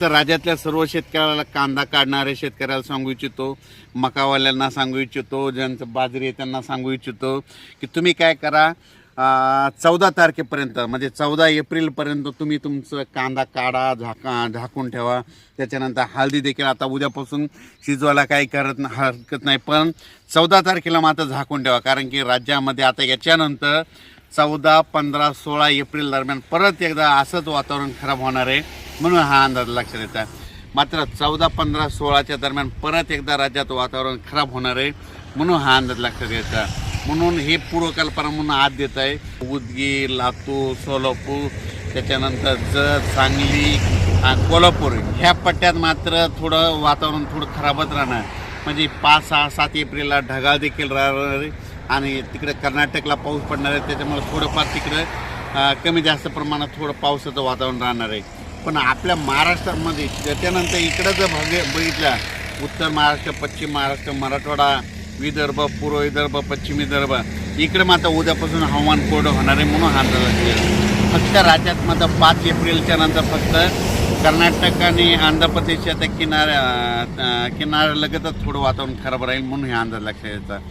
तर राज्यातल्या सर्व शेतकऱ्याला कांदा काढणारे शेतकऱ्याला सांगू इच्छितो मकावाल्यांना सांगू इच्छितो ज्यांचं बाजरी आहे त्यांना सांगू इच्छितो की तुम्ही काय करा चौदा तारखेपर्यंत म्हणजे चौदा एप्रिलपर्यंत तुम्ही तुमचं कांदा काढा झाका झाकून ठेवा. त्याच्यानंतर हळदी देखील आता उद्यापासून शिजवायला काही करत हरकत नाही. पण चौदा तारखेला मात्र झाकून ठेवा कारण की राज्यामध्ये आता याच्यानंतर चौदा पंधरा सोळा एप्रिल दरम्यान परत एकदा असंच वातावरण खराब होणार आहे. म्हणून हा अंदाज लक्षात येत आहे मात्र चौदा पंधरा सोळाच्या दरम्यान परत एकदा राज्यात वातावरण खराब होणार आहे म्हणून हा अंदाज लक्षात येत आहे म्हणून हे पूर्वकल्पना म्हणून आत देत आहे. उदगीर लातूर सोलापूर त्याच्यानंतर जत सांगली कोल्हापूर ह्या पट्ट्यात मात्र थोडं वातावरण थोडं खराबच राहणार. म्हणजे पाच सहा सात एप्रिलला ढगाळ देखील राहणार आहे आणि तिकडे कर्नाटकला पाऊस पडणार आहे त्याच्यामुळे थोडंफार तिकडं कमी जास्त प्रमाणात थोडं पावसाचं वातावरण राहणार आहे. पण आपल्या महाराष्ट्रामध्ये त्याच्यानंतर इकडं जर बघ बघितलं उत्तर महाराष्ट्र पश्चिम महाराष्ट्र मराठवाडा विदर्भ पूर्व विदर्भ पश्चिम विदर्भ इकडे मात्र उद्यापासून हवामान कोरडं होणार आहे म्हणून हा अंदाज फक्त राज्यात मात्र पाच एप्रिलच्या नंतर फक्त कर्नाटक आणि आंध्र प्रदेशच्या त्या किनाऱ्या किनाऱ्यालगतच थोडं वातावरण खराब राहील म्हणून हे अंदाज लक्षात येतं.